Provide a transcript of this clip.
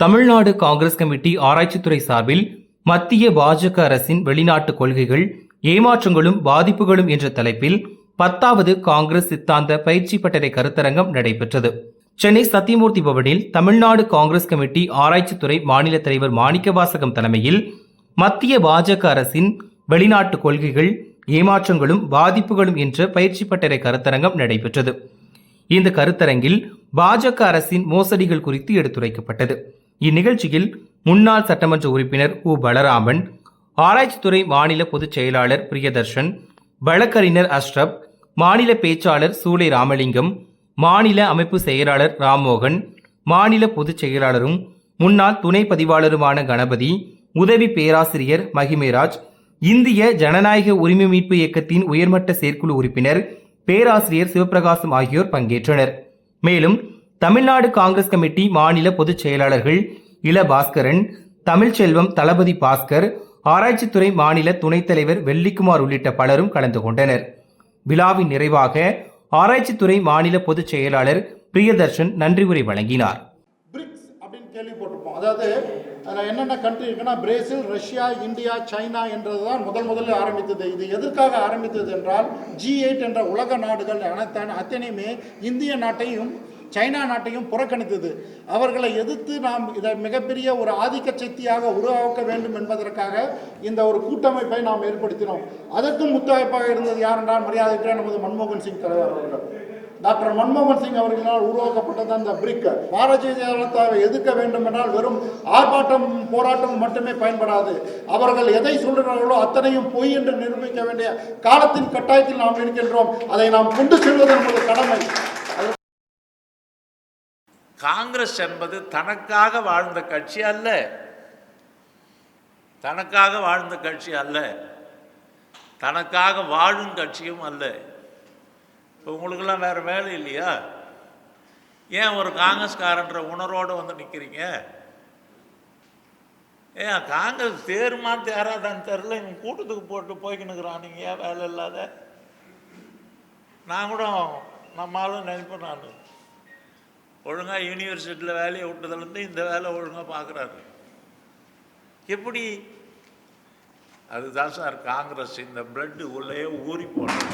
Tamil Nadu Congress committee ஆராய்ச்சித்துறை சார்பில் மத்திய பாஜக அரசின் வெளிநாட்டு கொள்கைகள் ஏமாற்றங்களும் பாதிப்புகளும் என்ற தலைப்பில் பத்தாவது காங்கிரஸ் சித்தாந்த பயிற்சி பட்டறை கருத்தரங்கம் நடைபெற்றது. சென்னை சத்தியமூர்த்தி பவனில் தமிழ்நாடு காங்கிரஸ் கமிட்டி ஆராய்ச்சித்துறை மாநில தலைவர் மாணிக்கவாசகம் தலைமையில் மத்திய பாஜக அரசின் வெளிநாட்டு கொள்கைகள் ஏமாற்றங்களும் பாதிப்புகளும் என்ற பயிற்சி பட்டறை கருத்தரங்கம் நடைபெற்றது. இந்த கருத்தரங்கில் பாஜக அரசின் மோசடிகள் குறித்து எடுத்துரைக்கப்பட்டது. இந்நிகழ்ச்சியில் முன்னாள் சட்டமன்ற உறுப்பினர் உ. பலராமன் ஆராய்ச்சித்துறை மாநில பொதுச் செயலாளர் பிரியதர்ஷன் வழக்கறிஞர் அஷ்ரப் மாநில பேச்சாளர் சூளை ராமலிங்கம் மாநில அமைப்பு செயலாளர் ராம்மோகன் மாநில பொதுச் செயலாளரும் முன்னாள் துணை பதிவாளருமான கணபதி உதவி பேராசிரியர் மகிமேராஜ் இந்திய ஜனநாயக உரிமை மீட்பு இயக்கத்தின் உயர்மட்ட செயற்குழு உறுப்பினர் பேராசிரியர் சிவபிரகாசம் ஆகியோர் பங்கேற்றனர். மேலும் தமிழ்நாடு காங்கிரஸ் கமிட்டி மாநில பொதுச் செயலாளர்கள் இள பாஸ்கரன் தமிழ்ச்செல்வம் தளபதி பாஸ்கர் ஆராய்ச்சித்துறை மாநில துணைத் தலைவர் வெள்ளிக்குமார் உள்ளிட்ட பலரும் கலந்து கொண்டனர். விழாவின் நிறைவாக ஆராய்ச்சித்துறை மாநில பொதுச் செயலாளர் பிரியதர்ஷன் நன்றி உரை வழங்கினார். பிரிக்ஸ் அப்படின்னு கேள்விப்பட்டிருப்போம். அதாவது அதில் என்னென்ன கண்ட்ரி இருக்குன்னா பிரேசில் ரஷ்யா இந்தியா சைனா என்றது தான் முதல் முதலில் ஆரம்பித்தது. இது எதற்காக ஆரம்பித்தது என்றால் ஜி எயிட் என்ற உலக நாடுகள் அனைத்தான அத்தனையுமே இந்திய நாட்டையும் சைனா நாட்டையும் புறக்கணித்தது. அவர்களை எதிர்த்து நாம் இதை மிகப்பெரிய ஒரு ஆதிக்க சக்தியாக உருவாக்க வேண்டும் என்பதற்காக இந்த ஒரு கூட்டமைப்பை நாம் ஏற்படுத்தினோம். அதற்கும் முத்தாய்ப்பாக இருந்தது யார் என்றால் மரியாதைக்கிற நமது மன்மோகன் சிங் தலைவர் அவர்கள். டாக்டர் மன்மோகன் சிங் அவர்களால் உருவாக்கப்பட்டது அந்த பிரிக் பாரதிய ஜனதாவை எதிர்க்க வேண்டும் என்றால் வெறும் ஆர்ப்பாட்டம் போராட்டம் மட்டுமே பயன்படாது. அவர்கள் எதை சொல்கிறார்களோ அத்தனையும் பொய் என்று நிரூபிக்க வேண்டிய காலத்தின் கட்டாயத்தில் நாம் இருக்கின்றோம். அதை நாம் கொண்டு செல்வது நமது கடமை. காங்கிரஸ் என்பது தனக்காக வாழ்ந்த கட்சி அல்ல. தனக்காக வாழ்ந்த கட்சி அல்ல. தனக்காக வாழும் கட்சியும் அல்ல. இப்போ உங்களுக்கெல்லாம் வேறு வேலை இல்லையா? ஏன் ஒரு காங்கிரஸ்காரன்ற உணர்வோடு வந்து நிற்கிறீங்க ஏன் காங்கிரஸ் தேருமா தேராதான்னு தெரில இவன் கூட்டத்துக்கு போட்டு போய்க்கினுக்குறான். நீங்கள் ஏன் வேலை இல்லாத? நான் கூட நம்மளும் நினைப்பேன் நான். ஒழுங்காக யூனிவர்சிட்டியில் வேலையை விட்டதுலேருந்து இந்த வேலை ஒழுங்காக பார்க்குறாரு. எப்படி? அதுதான் சார் காங்கிரஸ் இந்த பிளட்டு உள்ளே ஊறி போனது.